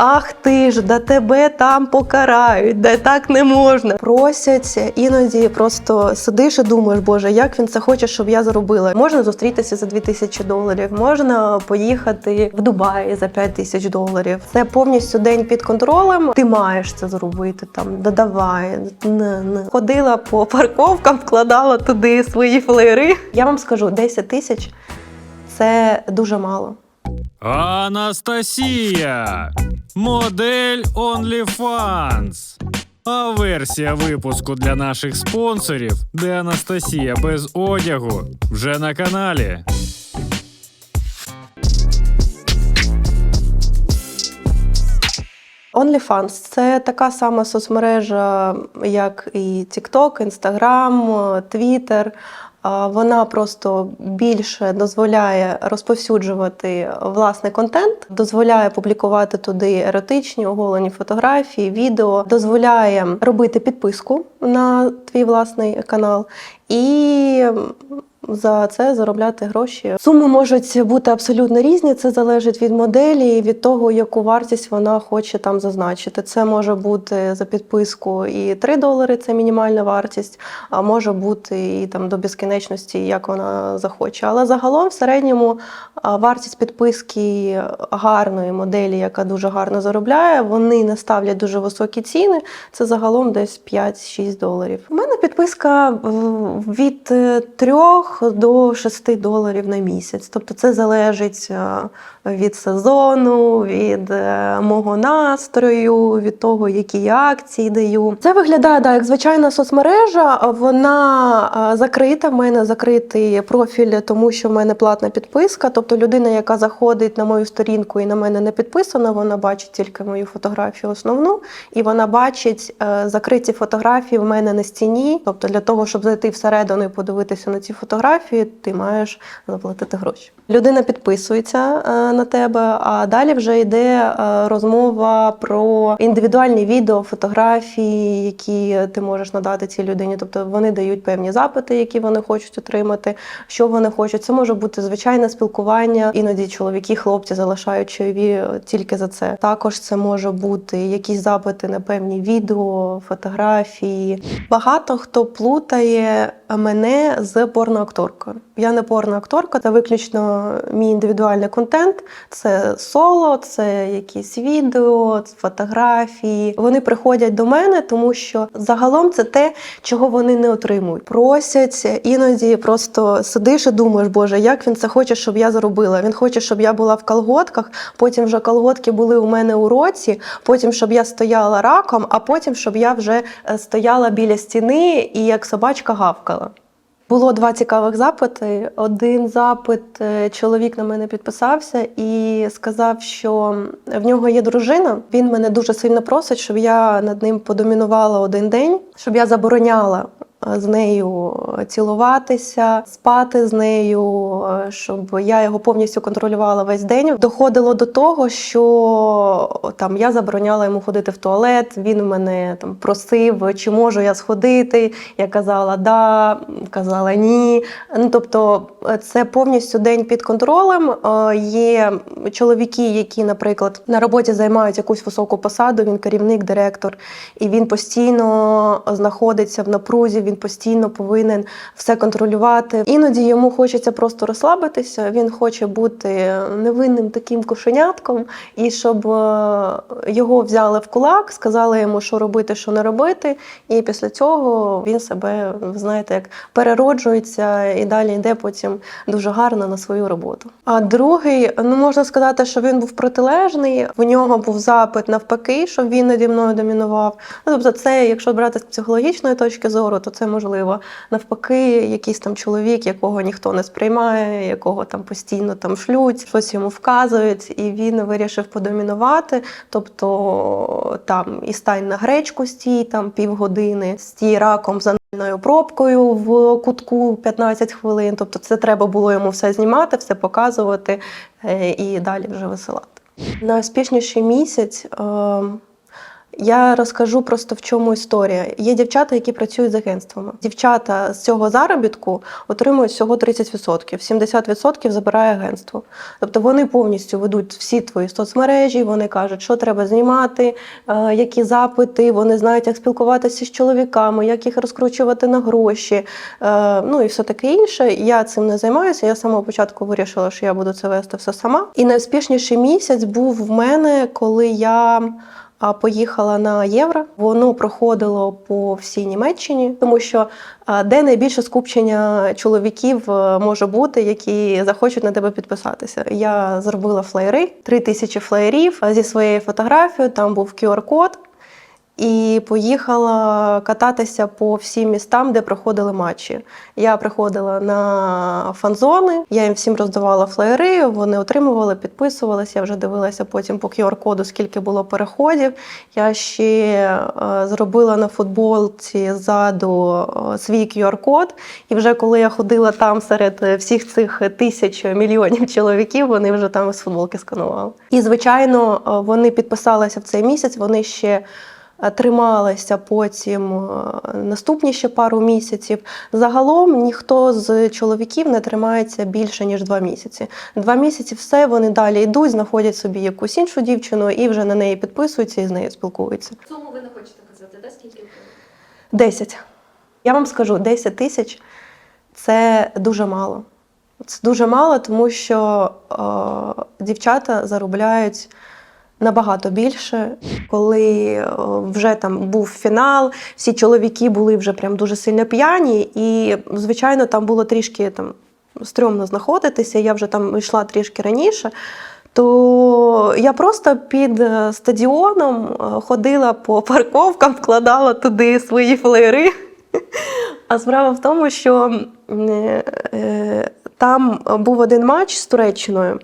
Ах ти ж, да тебе там покарають, да так не можна. Просять іноді просто сидиш і думаєш, боже, як він це хоче, щоб я заробила. Можна зустрітися за 2000 доларів, можна поїхати в Дубай за 5 тисяч доларів. Це повністю день під контролем. Ти маєш це зробити. Там додавай. Не, не. Ходила по парковкам, вкладала туди свої флеєри. Я вам скажу, 10 тисяч це дуже мало. Анастасія. Модель OnlyFans. А версія випуску для наших спонсорів, де Анастасія без одягу, вже на каналі. OnlyFans – це така сама соцмережа, як і TikTok, Instagram, Twitter. Вона просто більше дозволяє розповсюджувати власний контент, дозволяє публікувати туди еротичні оголені фотографії, відео, дозволяє робити підписку на твій власний канал. І за це заробляти гроші. Суми можуть бути абсолютно різні. Це залежить від моделі і від того, яку вартість вона хоче там зазначити. Це може бути за підписку і 3 долари, це мінімальна вартість, а може бути і там до безкінечності, як вона захоче. Але загалом в середньому вартість підписки гарної моделі, яка дуже гарно заробляє, вони не ставлять дуже високі ціни. Це загалом десь 5-6 доларів. У мене підписка від 3 до 6 доларів на місяць. Тобто це залежить е, від сезону, від е, мого настрою, від того, які я акції даю. Це виглядає да, як звичайна соцмережа. Вона е, закрита. В мене закритий профіль, тому що в мене платна підписка. Тобто людина, яка заходить на мою сторінку і на мене не підписана, вона бачить тільки мою фотографію основну, і вона бачить закриті фотографії в мене на стіні. Тобто, для того, щоб зайти всередину і подивитися на ці фотографії, ти маєш заплатити гроші. Людина підписується е, на тебе, а далі вже йде е, розмова про індивідуальні відео, фотографії, які ти можеш надати цій людині. Тобто вони дають певні запити, які вони хочуть отримати, що вони хочуть. Це може бути звичайне спілкування. Іноді чоловіки, хлопці залишають чайові тільки за це. Також це може бути якісь запити на певні відео, фотографії. Багато хто плутає мене з порноакторкою. Я не порноакторка, це виключно мій індивідуальний контент. Це соло, це якісь відео, фотографії. Вони приходять до мене, тому що загалом це те, чого вони не отримують. Просять іноді просто сидиш і думаєш, боже, як він це хоче, щоб я заробила. Він хоче, щоб я була в колготках, потім вже колготки були у мене у році, потім щоб я стояла раком, а потім щоб я вже е, стояла біля стіни і як собачка гавкала. Було два цікавих запити. Один запит е, чоловік на мене підписався і сказав, що в нього є дружина. Він мене дуже сильно просить, щоб я над ним подомінувала один день, щоб я забороняла з нею цілуватися, спати з нею, е, щоб я його повністю контролювала весь день. Доходило до того, що там я забороняла йому ходити в туалет. Він мене там просив, чи можу я сходити. Я казала да, казала ні. Ну тобто, е, це повністю день під контролем. Е, Є чоловіки, які, наприклад, на роботі займають якусь високу посаду. Він керівник, директор, і він постійно знаходиться в напрузі. Він постійно повинен все контролювати. Іноді йому хочеться просто розслабитися. Він хоче бути невинним таким кошенятком, і щоб е, його взяли в кулак, сказали йому, що робити, що не робити. І після цього він себе, знаєте, як перероджується і далі йде потім дуже гарно на свою роботу. А другий, ну можна сказати, що він був протилежний. В нього був запит навпаки, щоб він наді мною домінував. Ну, тобто, це, якщо брати з психологічної точки зору, то це можливо. Навпаки, якийсь там чоловік, якого ніхто не сприймає, якого там постійно там шлють, щось йому вказують, і він вирішив подомінувати. Тобто там і стань на гречку стій там півгодини, стій раком за пробкою в кутку 15 хвилин. Тобто, це треба було йому все знімати, все показувати е, і далі вже висилати. Найуспішніший місяць. е, Я розкажу просто в чому історія. Є дівчата, які працюють з агентствами. Дівчата з цього заробітку отримують всього 30%, 70% забирає агентство. Тобто вони повністю ведуть всі твої соцмережі, вони кажуть, що треба знімати, е, які запити, вони знають, як спілкуватися з чоловіками, як їх розкручувати на гроші, е, ну і все таке інше. Я цим не займаюся. Я з самого початку вирішила, що я буду це вести все сама. І найуспішніший місяць був в мене, коли я. Поїхала на євро. Воно проходило по всій Німеччині, тому що де найбільше скупчення чоловіків е, може бути, які захочуть на тебе підписатися. Я зробила флеєри, три тисячі флеєрів зі своєю фотографією. Там був QR-код. І поїхала кататися по всім містам, де проходили матчі. Я приходила на фан-зони, я їм всім роздавала флеєри, вони отримували, підписувалися. Я вже дивилася потім по QR-коду, скільки було переходів. Я ще е, зробила на футболці ззаду е, свій QR-код. І вже коли я ходила там серед всіх цих тисяч мільйонів чоловіків, вони вже там з футболки сканували. І звичайно, е, вони підписалися в цей місяць. Вони ще трималися потім е, наступні ще пару місяців. Загалом ніхто з чоловіків не тримається більше ніж два місяці. Два місяці все вони далі йдуть, знаходять собі якусь іншу дівчину і вже на неї підписуються і з нею спілкуються. Суму ви не хочете казати, да? скільки? 10. Я вам скажу, 10 тисяч це дуже мало. Це дуже мало, тому що е, дівчата заробляють набагато більше. Коли е, вже там був фінал, всі чоловіки були вже прям дуже сильно п'яні, і, звичайно, там було трішки там стрьомно знаходитися. Я вже там йшла трішки раніше. То я просто під е, стадіоном е, ходила по парковкам, вкладала туди свої флеєри. А справа в тому, що там був один матч з Туреччиною.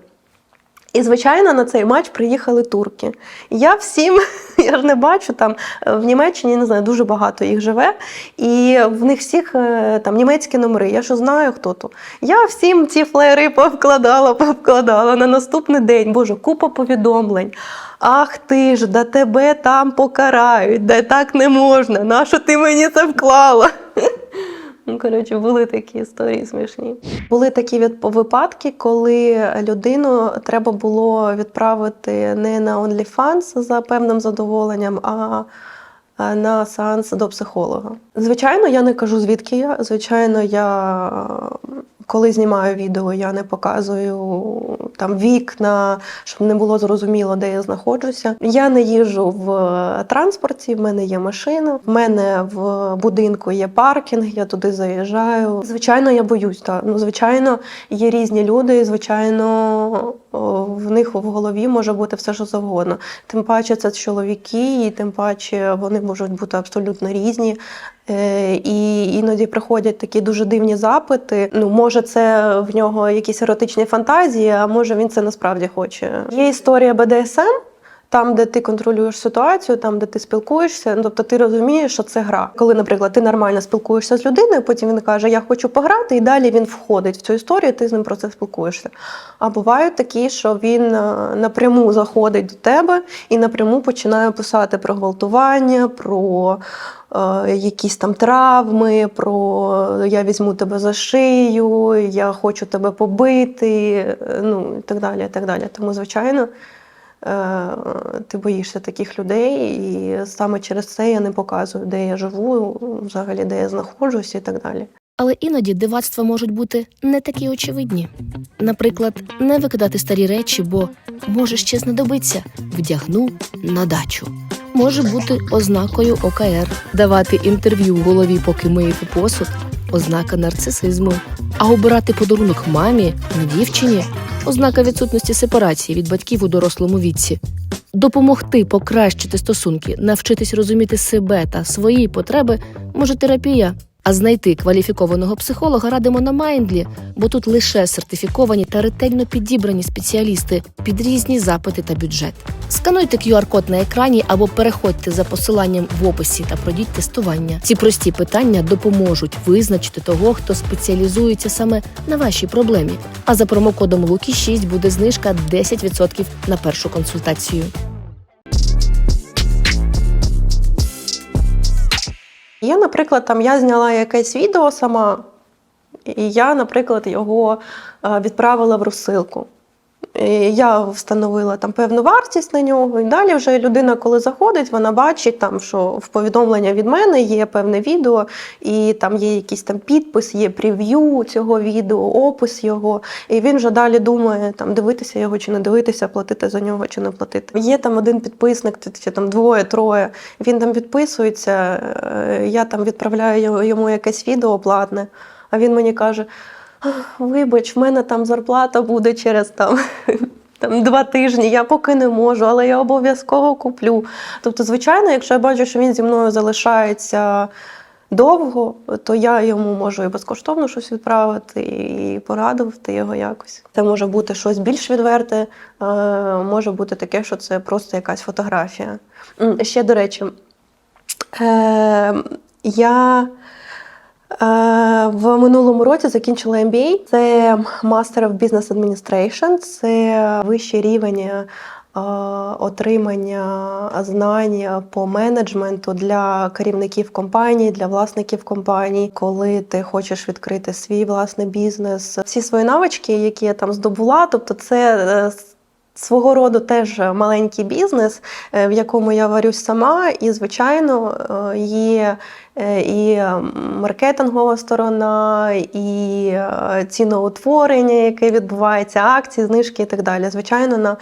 І, звичайно, на цей матч приїхали турки. Я всім, я ж не бачу, там е, в Німеччині не знаю, дуже багато їх живе, і в них всіх е, там німецькі номери. Я що знаю, хто то. Я всім ці флеєри повкладала, повкладала на наступний день. Боже, купа повідомлень. Ах ти ж, да тебе там покарають, да так не можна. Нащо ти мені це вклала? Ну, коротше, були такі історії смішні. Були такі випадки, коли людину треба було відправити не на OnlyFans за певним задоволенням, а на сеанс до психолога. Звичайно, я не кажу, звідки я. Звичайно, я коли знімаю відео, я не показую там вікна, щоб не було зрозуміло, де я знаходжуся. Я не їжджу в транспорті, в мене є машина, в мене в будинку є паркінг, я туди заїжджаю. Звичайно, я боюсь. Та Ну, звичайно, є різні люди, звичайно, в них в голові може бути все, що завгодно. Тим паче, це чоловіки, і тим паче вони можуть бути абсолютно різні. Е, І іноді приходять такі дуже дивні запити. Ну, може, це в нього якісь еротичні фантазії, а може він це насправді хоче. Є історія БДСМ. Там, де ти контролюєш ситуацію, там, де ти спілкуєшся, ну, тобто ти розумієш, що це гра. Коли, наприклад, ти нормально спілкуєшся з людиною, потім він каже, я хочу пограти, і далі він входить в цю історію, ти з ним про це спілкуєшся. А бувають такі, що він е, напряму заходить до тебе і напряму починає писати про гвалтування, про е, якісь там травми, про я візьму тебе за шию, я хочу тебе побити, е, ну і так далі. І так далі. Тому, звичайно, е, ти боїшся таких людей, і саме через це я не показую, де я живу, взагалі де я знаходжуся і так далі. Але іноді дивацтва можуть бути не такі очевидні. Наприклад, не викидати старі речі, бо може ще знадобиться вдягну на дачу. Може бути ознакою ОКР, давати інтерв'ю в голові, поки миєте посуд, ознака нарцисизму, а обирати подарунок мамі, дівчині, ознака відсутності сепарації від батьків у дорослому віці. Допомогти покращити стосунки, навчитись розуміти себе та свої потреби може терапія. А знайти кваліфікованого психолога радимо на Майндлі, бо тут лише сертифіковані та ретельно підібрані спеціалісти під різні запити та бюджет. Скануйте QR-код на екрані або переходьте за посиланням в описі та пройдіть тестування. Ці прості питання допоможуть визначити того, хто спеціалізується саме на вашій проблемі. А за промокодом Лукі 6 буде знижка 10% на першу консультацію. Є, наприклад, там я зняла якесь відео сама, і я, наприклад, його е, відправила в розсилку. І Я встановила там певну вартість на нього, і далі вже людина, коли заходить, вона бачить, там, що в повідомлення від мене є певне відео, і там є якийсь там підпис, є прев'ю цього відео, опис його. І він вже далі думає, там дивитися його чи не дивитися, платити за нього чи не платити. Є там один підписник, чи там двоє, троє. Він там підписується, е, я там відправляю йому якесь відео платне, а він мені каже. «Ах, Вибач, в мене там зарплата буде через там, там два тижні. Я поки не можу, але я обов'язково куплю. Тобто, звичайно, якщо я бачу, що він зі мною залишається довго, то я йому можу і безкоштовно щось відправити, і порадувати його якось. Це може бути щось більш відверте, е, може бути таке, що це просто якась фотографія. Ще до речі, е, я. Е, В минулому році закінчила MBA. Це Master of Business Administration, це вищий рівень е, отримання знань по менеджменту для керівників компаній, для власників компаній, коли ти хочеш відкрити свій власний бізнес. Всі свої навички, які я там здобула, тобто це. Свого роду теж маленький бізнес, е, в якому я варюсь сама, і звичайно е, є е, і маркетингова сторона, і ціноутворення, яке відбувається, акції, знижки і так далі. Звичайно, на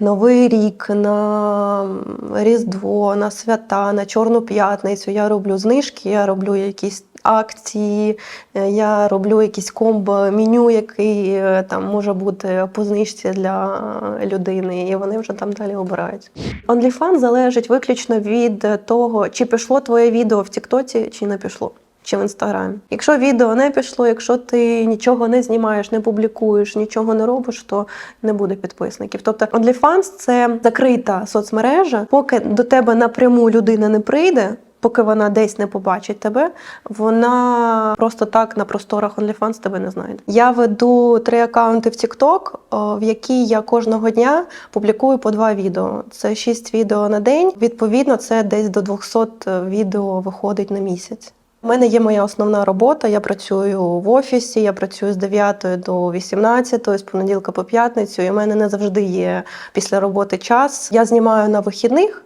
Новий рік, на Різдво, на свята, на Чорну п'ятницю я роблю знижки, я роблю якісь акції, е, я роблю якийсь комбо-меню, який е, там може бути по знижці для людини, і вони вже там далі обирають. OnlyFans залежить виключно від того, чи пішло твоє відео в Тіктоці, чи не пішло. Чи в інстаграмі. Якщо відео не пішло, якщо ти нічого не знімаєш, не публікуєш, нічого не робиш, то не буде підписників. Тобто OnlyFans – це закрита соцмережа, поки до тебе напряму людина не прийде. Поки вона десь не побачить тебе, вона просто так на просторах OnlyFans тебе не знайде. Я веду три акаунти в TikTok, в які я кожного дня публікую по два відео. Це шість відео на день. Відповідно, це десь до 200 відео виходить на місяць. У мене є моя основна робота. Я працюю в офісі, я працюю з 9 до 18, з понеділка по п'ятницю. І в мене не завжди є після роботи час. Я знімаю на вихідних.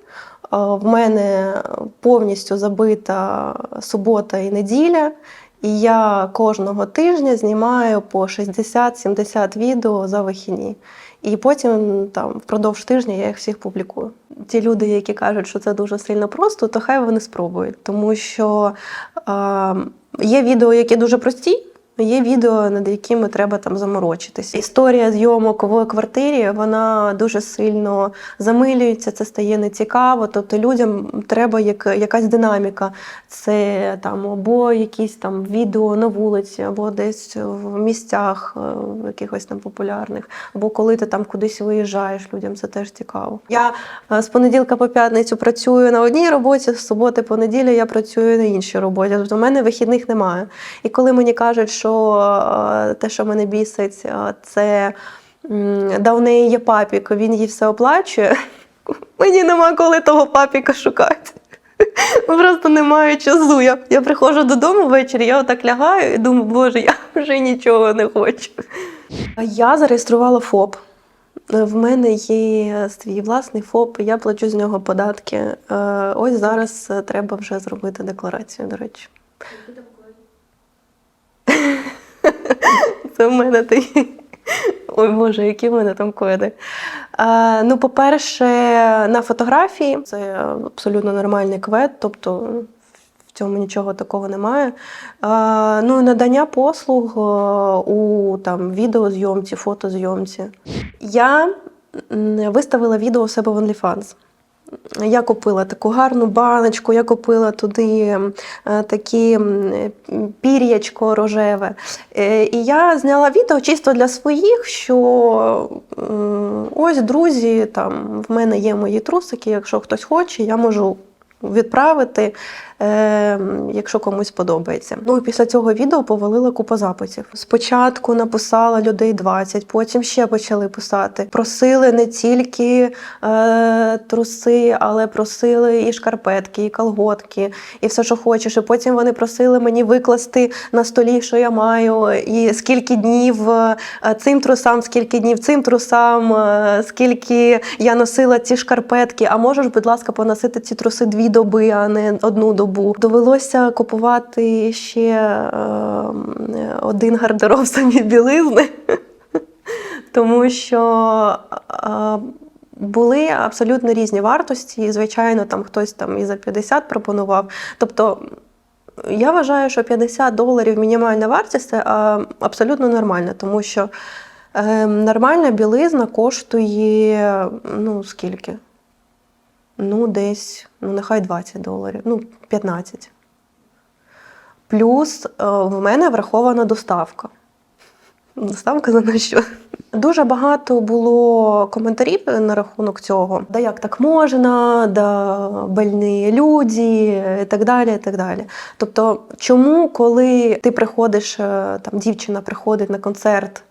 Е, В мене повністю забита субота і неділя. І я кожного тижня знімаю по 60-70 відео за вихідні. І потім там впродовж тижня я їх всіх публікую. Ті люди, які кажуть, що це дуже сильно просто, то хай вони спробують, тому що е, є відео, які дуже прості. Є відео, над якими треба там заморочитися. Історія зйомок в квартирі вона дуже сильно замилюється, це стає нецікаво. Тобто людям треба як, якась динаміка. Це там або якісь там відео на вулиці, або десь в місцях е, в якихось там популярних, або коли ти там кудись виїжджаєш, людям це теж цікаво. Я е, з понеділка по п'ятницю працюю на одній роботі, з суботи по неділю я працюю на іншій роботі. Тобто в мене вихідних немає. І коли мені кажуть, що е, те, що мене бісить, е, це да у неї є папік, він їй все оплачує. Мені нема коли того папіка шукати. Просто немає часу. Я, я приходжу додому ввечері, я отак лягаю і думаю, боже, я вже нічого не хочу. Я зареєструвала ФОП. В мене є свій власний ФОП, я плачу з нього податки. Е, Ось зараз треба вже зробити декларацію, до речі. Це в мене такі. Ой Боже, які в мене там коди. А, ну, по-перше, на фотографії це абсолютно нормальний квет, тобто в цьому нічого такого немає. А, ну, надання послуг е, у там, відеозйомці, фотозйомці. Я виставила відео у себе в OnlyFans. Я купила таку гарну баночку, я купила туди е, такі е, пір'ячко рожеве. Е, І я зняла відео чисто для своїх, що ось, друзі, там в мене є мої трусики, якщо хтось хоче, я можу відправити. Е, якщо комусь подобається. Ну і після цього відео повалила купа запитів. Спочатку написала людей 20, потім ще почали писати. Просили не тільки е, труси, але просили і шкарпетки, і колготки, і все, що хочеш. І потім вони просили мені викласти на столі, що я маю, і скільки днів е, цим трусам, скільки днів цим трусам, е, скільки я носила ці шкарпетки. А можеш, будь ласка, поносити ці труси дві доби, а не одну добу. Довелося купувати ще е, один гардероб самі білизни, тому що. е, були абсолютно різні вартості. Звичайно, там хтось там і за 50 пропонував. Тобто я вважаю, що 50 доларів мінімальна вартість це абсолютно нормально, тому що е, нормальна білизна коштує ну скільки? Ну, десь, ну нехай 20 доларів, ну 15. Плюс е, в мене врахована доставка. Доставка за на що? Дуже багато було коментарів на рахунок цього. Да як так можна, да больні люди, і так далі. і так далі. Тобто, чому, коли ти приходиш, е, там дівчина приходить на концерт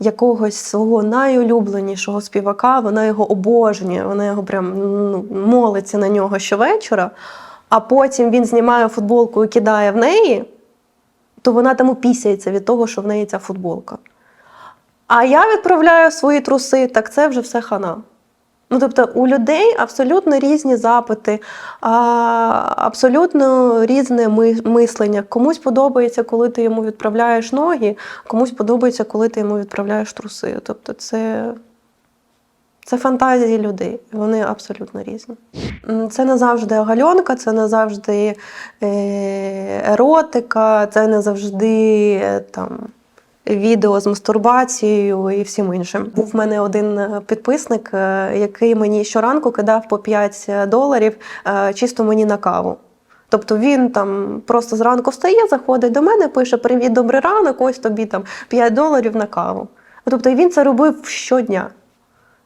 якогось свого найулюбленішого співака, вона його обожнює, вона його прям ну, молиться на нього щовечора, а потім він знімає футболку і кидає в неї, то вона там опісяється від того, що в неї ця футболка. А я відправляю свої труси, так це вже все хана. Ну, тобто у людей абсолютно різні запити, абсолютно різне мислення. Комусь подобається, коли ти йому відправляєш ноги, комусь подобається, коли ти йому відправляєш труси. Тобто це, це фантазії людей. Вони абсолютно різні. Це не завжди гальонка, це не завжди е, еротика, це не завжди е, там відео з мастурбацією і всім іншим. Був в мене один е, підписник, е, який мені щоранку кидав по 5 доларів е, чисто мені на каву. Тобто він там просто зранку встає, заходить до мене, пише Привіт, добрий ранок, ось тобі там 5 доларів на каву. Тобто він це робив щодня.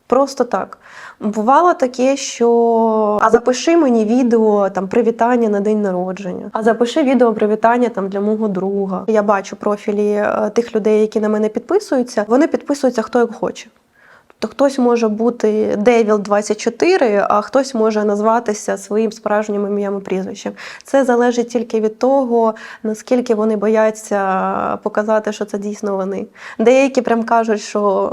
Просто так. Бувало таке, що а запиши мені відео там привітання на день народження, а запиши відео привітання там для мого друга. Я бачу профілі е, тих людей, які на мене підписуються. Вони підписуються хто як хоче. Тобто хтось може бути Девіл 24, а хтось може назватися своїм справжнім ім'ям і прізвищем. Це залежить тільки від того, наскільки вони бояться показати, що це дійсно вони. Деякі прям кажуть, що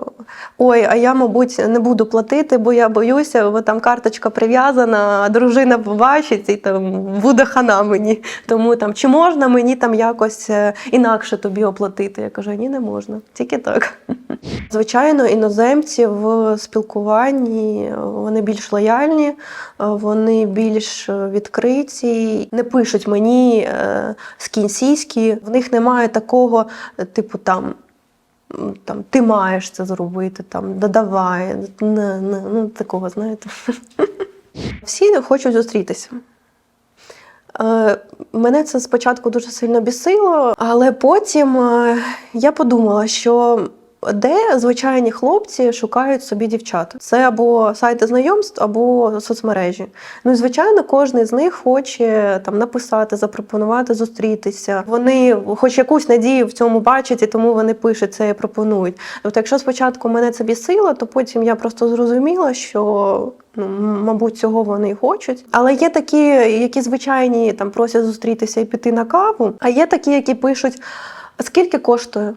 ой, а я, мабуть, не буду платити, бо я боюся, бо там карточка прив'язана, а дружина побачить і там буде хана мені. Тому там чи можна мені там якось е, інакше тобі оплатити? Я кажу, ні, не можна, тільки так. Звичайно, іноземці в спілкуванні вони більш лояльні, е, вони більш відкриті, не пишуть мені е, скінсійські. В них немає такого, е, типу, там. Там ти маєш це зробити, там додавай, не, не, ну такого, знаєте. Всі хочуть зустрітися. Мене це спочатку дуже сильно бісило, але потім я подумала, що де звичайні хлопці шукають собі дівчат. Це або сайти знайомств, або соцмережі. Ну і звичайно, кожен з них хоче там написати, запропонувати зустрітися. Вони хоч якусь надію в цьому бачать, і тому вони пишуть це і пропонують. Тобто, якщо спочатку мене це бісило, то потім я просто зрозуміла, що ну, мабуть, цього вони і хочуть. Але є такі, які звичайні там просять зустрітися і піти на каву, а є такі, які пишуть: скільки коштує?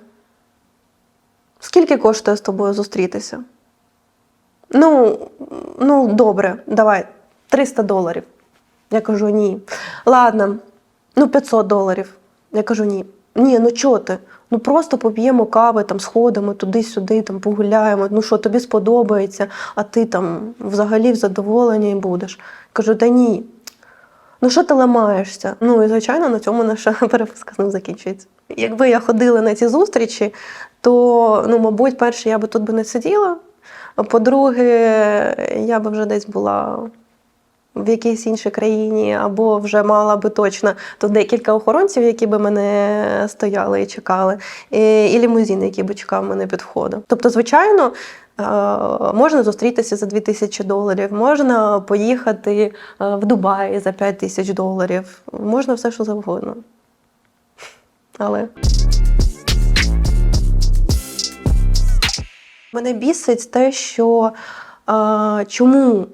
Скільки коштує з тобою зустрітися? Ну, ну, добре, давай, 300 доларів. Я кажу, ні. Ладно, ну 500 доларів. Я кажу, ні. Ні, ну чого ти? Ну просто поп'ємо кави, там сходимо туди-сюди, там погуляємо. Ну що, тобі сподобається, а ти там взагалі в задоволенні будеш. Кажу, та ні. Ну що ти ламаєшся? Ну і звичайно на цьому наша переписка з закінчується. Якби я ходила на ці зустрічі, то ну, мабуть, перше, я би тут би не сиділа. По-друге, я би вже десь була в якійсь іншій країні, або вже мала би точно тут декілька охоронців, які би мене стояли і чекали, і, і лімузин, який би чекав мене під входом. Тобто, звичайно, Можна зустрітися за 2000 доларів, можна поїхати е, в Дубай за 5 тисяч доларів, можна все, що завгодно. Але мене бісить те, що е, чому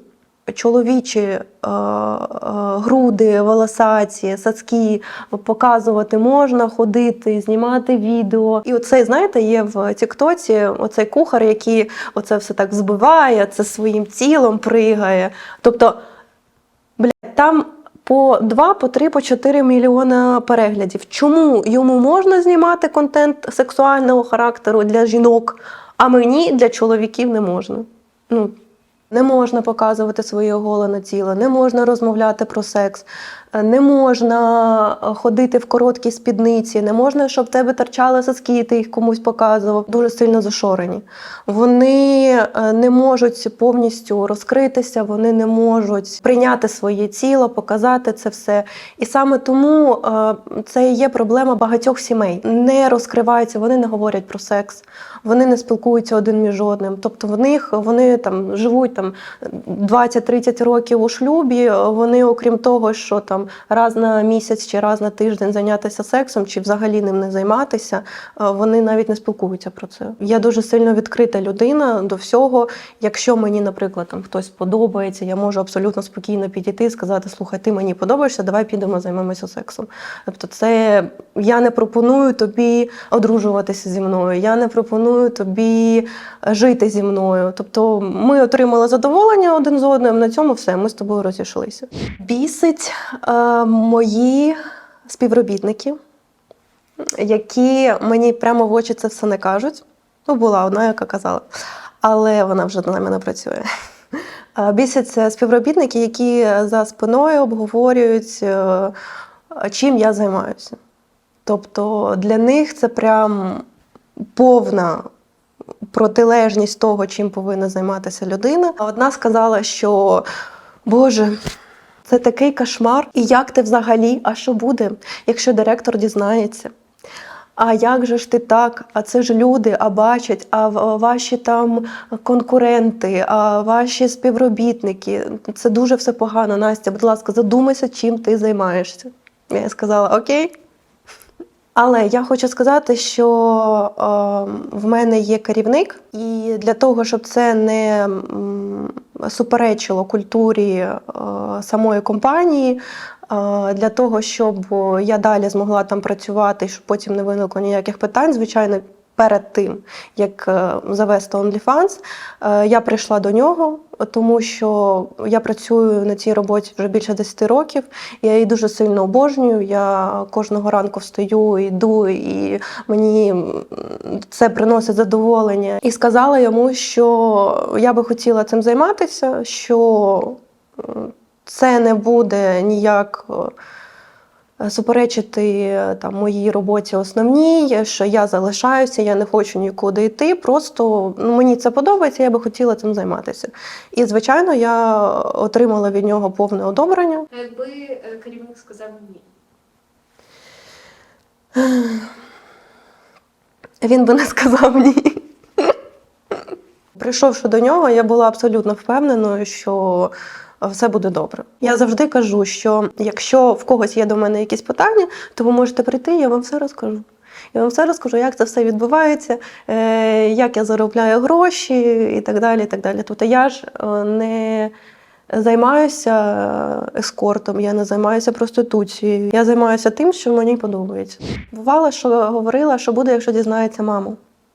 чоловічі е, е, груди, волосаці, сацки показувати можна, ходити, знімати відео. І оцей, знаєте, є в Тіктоці оцей кухар, який оце все так збиває, це своїм тілом пригає. Тобто, блядь, там по 2, по 3, по 4 мільйона переглядів. Чому йому можна знімати контент сексуального характеру для жінок, а мені для чоловіків не можна? Ну, не можна показувати своє оголене тіло, не можна розмовляти про секс, не можна е, ходити в короткій спідниці, не можна, щоб в тебе торчали соски, ти їх комусь показував. Дуже сильно зашорені. Вони е, не можуть повністю розкритися, вони не можуть прийняти своє тіло, показати це все. І саме тому е, це є проблема багатьох сімей. Не розкриваються, вони не говорять про секс, вони не спілкуються один між одним. Тобто в них вони там живуть там 20-30 років у шлюбі. Вони, окрім того, що там раз на місяць чи раз на тиждень зайнятися сексом, чи взагалі ним не займатися, е, вони навіть не спілкуються про це. Я дуже сильно відкрита людина до всього. Якщо мені, наприклад, там хтось подобається, я можу абсолютно спокійно підійти і сказати: слухай, ти мені подобаєшся, давай підемо займемося сексом. Тобто, це я не пропоную тобі одружуватися зі мною, я не пропоную тобі жити зі мною. Тобто, ми отримали задоволення один з одним. На цьому все, ми з тобою розійшлися. Бісить е, мої співробітники, які мені прямо в очі це все не кажуть. Ну, була одна, яка казала, але вона вже на мене працює. Е, Бісяться співробітники, які за спиною обговорюють, е, чим я займаюся. Тобто для них це прям повна протилежність того, чим повинна займатися людина. Одна сказала, що Боже. Це такий кошмар. І як ти взагалі? А що буде, якщо директор дізнається? А як же ж ти так? А це ж люди, а бачать, а ваші там конкуренти, а ваші співробітники. Це дуже все погано. Настя, будь ласка, задумайся, чим ти займаєшся. Я сказала окей. Але я хочу сказати, що е, в мене є керівник, і для того, щоб це не суперечило культурі е, самої компанії, е, для того, щоб я далі змогла там працювати, щоб потім не виникло ніяких питань, звичайно. Перед тим, як е, завести OnlyFans, е, я прийшла до нього, тому що я працюю на цій роботі вже більше 10 років. Я її дуже сильно обожнюю. Я кожного ранку встаю, йду, і мені це приносить задоволення. І сказала йому, що я би хотіла цим займатися, що це не буде ніяк. Е, Суперечити е, там моїй роботі основній, що я залишаюся, я не хочу нікуди йти. Просто ну, мені це подобається, я би хотіла цим займатися. І звичайно, я отримала від нього повне одобрення. А якби е, керівник сказав ні? Він би не сказав ні. Прийшовши до нього, я була абсолютно впевненою, що все буде добре. Я завжди кажу, що якщо в когось є до мене якісь питання, то ви можете прийти, я вам все розкажу. Я вам все розкажу, як це все відбувається, е, як я заробляю гроші і так далі. І так далі. Тобто я ж е, не займаюся ескортом, я не займаюся проституцією. Я займаюся тим, що мені подобається. Бувало, що говорила, що буде, якщо дізнається мама.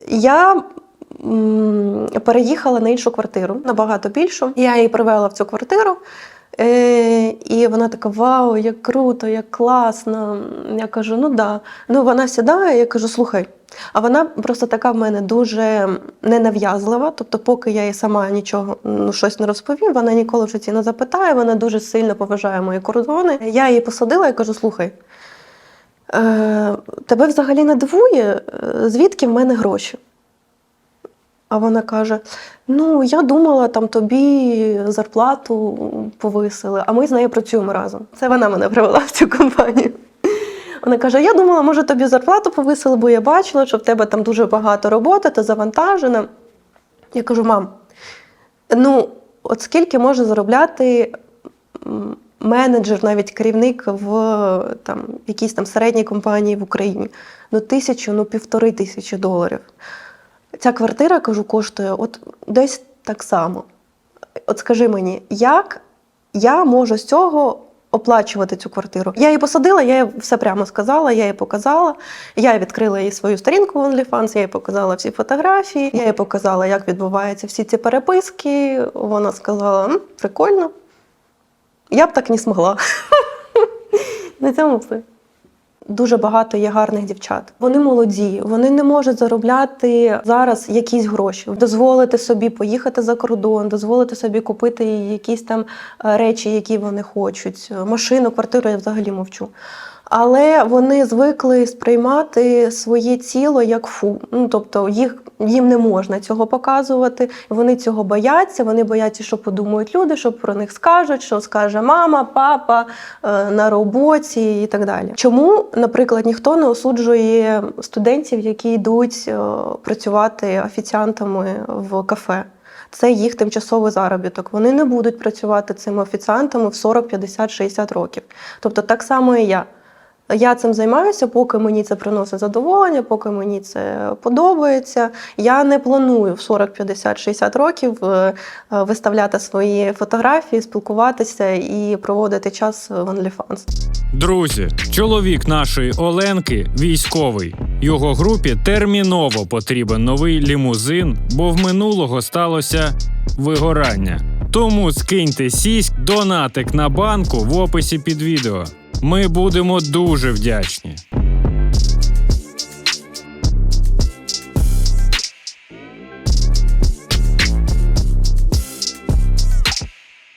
Я переїхала на іншу квартиру, набагато більшу. Я її привела в цю квартиру. Е, і вона така: Вау, як круто, як класно. Я кажу, ну да. Ну вона сідає, я кажу, слухай. А вона просто така в мене дуже ненав'язлива. Тобто, поки я їй сама нічого ну, щось не розповім, вона ніколи в житті не запитає, вона дуже сильно поважає мої кордони. Я її посадила і кажу: слухай, е, тебе взагалі не дивує, звідки в мене гроші? А вона каже: Ну, я думала, там тобі зарплату повисили, а ми з нею працюємо разом. Це вона мене привела в цю компанію. Вона каже: Я думала, може, тобі зарплату повисили, бо я бачила, що в тебе там дуже багато роботи, ти завантажена. Я кажу, мам, ну, от скільки може заробляти менеджер, навіть керівник в там, якійсь там середній компанії в Україні? Ну, тисячу, ну півтори тисячі доларів. Ця квартира, кажу, коштує от десь так само. От скажи мені, як я можу з цього оплачувати цю квартиру? Я її посадила, я їй все прямо сказала, я їй показала. Я відкрила їй свою сторінку в OnlyFans, я їй показала всі фотографії, я їй показала, як відбуваються всі ці переписки. Вона сказала: «М, прикольно. Я б так не змогла. На цьому все. Дуже багато є гарних дівчат. Вони молоді, вони не можуть заробляти зараз якісь гроші, дозволити собі поїхати за кордон, дозволити собі купити якісь там е, речі, які вони хочуть. Машину, квартиру я взагалі мовчу. Але вони звикли сприймати своє тіло як фу. Ну тобто їх їм не можна цього показувати. Вони цього бояться. Вони бояться, що подумають люди, що про них скажуть, що скаже мама, папа е, на роботі і так далі. Чому, наприклад, ніхто не осуджує студентів, які йдуть е, працювати офіціантами в кафе? Це їх тимчасовий заробіток. Вони не будуть працювати цими офіціантами в 40, 50, 60 років. Тобто так само і я. Я цим займаюся, поки мені це приносить задоволення, поки мені це подобається. Я не планую в 40, 50, 60 років е, е, виставляти свої фотографії, спілкуватися і проводити час в OnlyFans. Друзі, чоловік нашої Оленки військовий. Його групі терміново потрібен новий лімузин, бо в минулого сталося вигорання. Тому скиньте сіськ, донатик на банку в описі під відео. Ми будемо дуже вдячні.